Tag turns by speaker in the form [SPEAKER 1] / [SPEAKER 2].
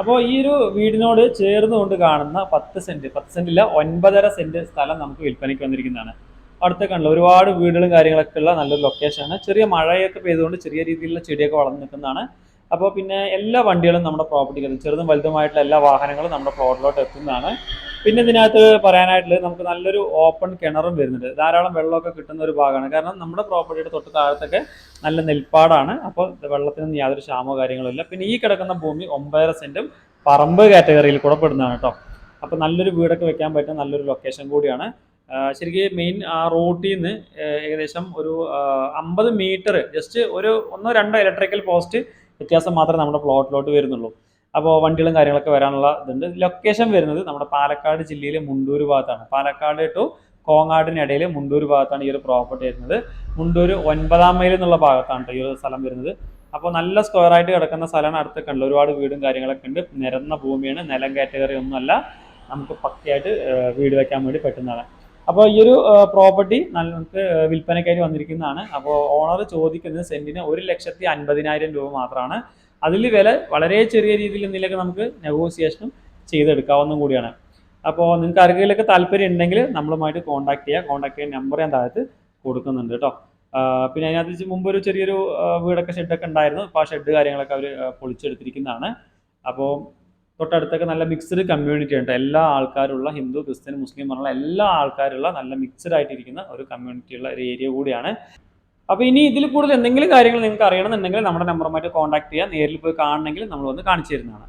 [SPEAKER 1] അപ്പോൾ ഈ ഒരു വീടിനോട് ചേർന്നുകൊണ്ട് കാണുന്ന പത്ത് സെന്റ് പത്ത് സെന്റില്ല ഒൻപതര സെന്റ് സ്ഥലം നമുക്ക് വിൽപ്പനയ്ക്ക് വന്നിരിക്കുന്നതാണ്. അടുത്ത കണ്ടു ഒരുപാട് വീടുകളും കാര്യങ്ങളൊക്കെ ഉള്ള നല്ലൊരു ലൊക്കേഷൻ ആണ്. ചെറിയ മഴയൊക്കെ പെയ്തുകൊണ്ട് ചെറിയ രീതിയിലുള്ള ചെടിയൊക്കെ വളർന്നു നിൽക്കുന്നതാണ്. അപ്പോൾ പിന്നെ എല്ലാ വണ്ടികളും നമ്മുടെ പ്രോപ്പർട്ടിക്ക് ചെറുതും വലുതുമായിട്ടുള്ള എല്ലാ വാഹനങ്ങളും നമ്മുടെ പ്ലോട്ടിലോട്ട് എത്തുന്നതാണ്. പിന്നെ ഇതിനകത്ത് പറയാനായിട്ടുള്ളത് നമുക്ക് നല്ലൊരു ഓപ്പൺ കിണറും വരുന്നുണ്ട്. ധാരാളം വെള്ളമൊക്കെ കിട്ടുന്ന ഒരു ഭാഗമാണ്. കാരണം നമ്മുടെ പ്രോപ്പർട്ടിയുടെ തൊട്ട് താഴത്തൊക്കെ നല്ല നെൽപ്പാടാണ്. അപ്പോൾ വെള്ളത്തിനൊന്നും യാതൊരു ക്ഷാമോ കാര്യങ്ങളും ഇല്ല. പിന്നെ ഈ കിടക്കുന്ന ഭൂമി ഒമ്പതര സെന്റും പറമ്പ് കാറ്റഗറിയിൽ കൂടെ പെടുന്നതാണ് കേട്ടോ അപ്പോൾ നല്ലൊരു വീടൊക്കെ വെക്കാൻ പറ്റുന്ന നല്ലൊരു ലൊക്കേഷൻ കൂടിയാണ്. ശരിക്കും മെയിൻ ആ റോട്ടിൽ നിന്ന് ഏകദേശം ഒരു അമ്പത് മീറ്റർ ജസ്റ്റ് ഒരു ഒന്നോ രണ്ടോ ഇലക്ട്രിക്കൽ പോസ്റ്റ് വ്യത്യാസം മാത്രമേ നമ്മുടെ പ്ലോട്ടിലോട്ട് വരുന്നുള്ളൂ. അപ്പോൾ വണ്ടികളും കാര്യങ്ങളൊക്കെ വരാനുള്ള ഇതുണ്ട്. ലൊക്കേഷൻ വരുന്നത് നമ്മുടെ പാലക്കാട് ജില്ലയിലെ മുണ്ടൂർ ഭാഗത്താണ്. പാലക്കാട് ടു കോങ്ങാടിനിടയിൽ മുണ്ടൂർ ഭാഗത്താണ് ഈ ഒരു പ്രോപ്പർട്ടി വരുന്നത്. മുണ്ടൂർ ഒൻപതാം മൈൽ എന്നുള്ള ഭാഗത്താണ് ഈ ഒരു സ്ഥലം വരുന്നത്. അപ്പോൾ നല്ല സ്ക്വയർ ആയിട്ട് കിടക്കുന്ന സ്ഥലമാണ് അടുത്തൊക്കെ ഉള്ളത് ഒരുപാട് വീടും കാര്യങ്ങളൊക്കെ ഉണ്ട്. നിരന്ന ഭൂമിയാണ്. നിലം കാറ്റഗറി ഒന്നുമല്ല. നമുക്ക് പക്കയായിട്ട് വീട് വെക്കാൻ വേണ്ടി പറ്റുന്നതാണ്. അപ്പോൾ ഈ ഒരു പ്രോപ്പർട്ടി നമുക്ക് വിൽപ്പനയ്ക്കായിട്ട് വന്നിരിക്കുന്നതാണ്. അപ്പോൾ ഓണർ ചോദിക്കുന്നത് സെന്റിന് ഒരു ലക്ഷത്തി അൻപതിനായിരം രൂപ മാത്രമാണ്. അതിൽ വില വളരെ ചെറിയ രീതിയിൽ എന്തെങ്കിലുമൊക്കെ നമുക്ക് നെഗോസിയേഷനും ചെയ്തെടുക്കാവുന്നതും കൂടിയാണ്. അപ്പോൾ നിങ്ങൾക്ക് ആർക്കെങ്കിലുമൊക്കെ താല്പര്യം ഉണ്ടെങ്കിൽ നമ്മളുമായിട്ട് കോൺടാക്ട് ചെയ്യുക കോൺടാക്ട് ചെയ്യാൻ നമ്പർ ഞാൻ താഴത്ത് കൊടുക്കുന്നുണ്ട് കേട്ടോ പിന്നെ അതിനകത്ത് മുമ്പ് ഒരു ചെറിയൊരു വീടൊക്കെ ഷെഡൊക്കെ ഉണ്ടായിരുന്നു. അപ്പോൾ ആ ഷെഡ് കാര്യങ്ങളൊക്കെ അവർ പൊളിച്ചെടുത്തിരിക്കുന്നതാണ്. അപ്പോൾ തൊട്ടടുത്തൊക്കെ നല്ല മിക്സ്ഡ് കമ്മ്യൂണിറ്റി ഉണ്ട്. എല്ലാ ആൾക്കാരുള്ള ഹിന്ദു ക്രിസ്ത്യൻ മുസ്ലിം പറഞ്ഞുള്ള എല്ലാ ആൾക്കാരുള്ള നല്ല മിക്സ്ഡ് ആയിട്ടിരിക്കുന്ന ഒരു കമ്മ്യൂണിറ്റി ഉള്ള ഒരു ഏരിയ കൂടിയാണ്. അപ്പോൾ ഇനി ഇതിൽ കൂടുതൽ എന്തെങ്കിലും കാര്യങ്ങൾ നിങ്ങൾക്ക് അറിയണമെന്നുണ്ടെങ്കിൽ നമ്മുടെ നമ്പറുമായിട്ട് കോൺടാക്ട് ചെയ്യുക നേരിൽ പോയി കാണണമെങ്കിൽ നമ്മൾ വന്ന് കാണിച്ചു തരുന്നതാണ്.